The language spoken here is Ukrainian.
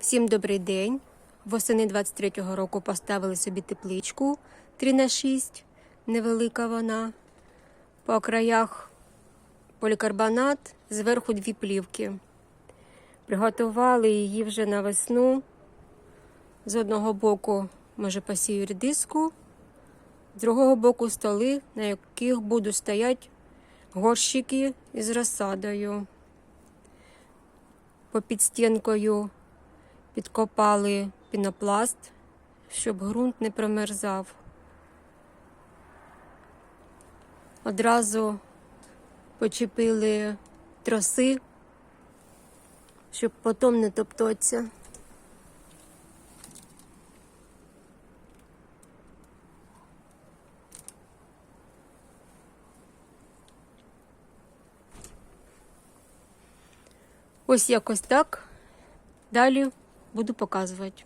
Всім добрий день. Восени 23-го року поставили собі тепличку 3 на 6 невелика вона. По краях полікарбонат, зверху дві плівки. Приготували її вже на весну. З одного боку, може, посію редиску, з другого боку столи, на яких будуть стояти горщики із розсадою. Попід стінкою підкопали пінопласт, щоб ґрунт не промерзав. Одразу почепили троси, щоб потім не топтатися. Ось якось так. Далі буду показувати.